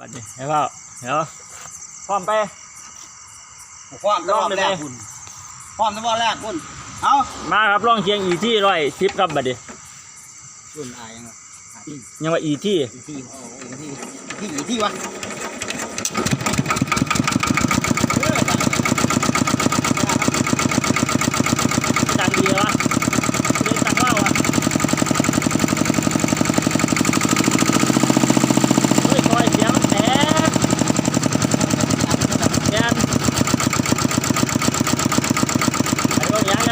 บัดนี้ให้พ่อเดี๋ยวพร้อมไป พร้อมลองเลยไหมแรกคุณพร้อมตะวันแรกคุณเอามาครับลองเชียงอีที่ร้อยสิบครับบัดนี้รุ่นอายยังไงยังว่าอีที่อีที่โอ้อีที่อีที่อีที่วะ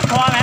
come Aquaman.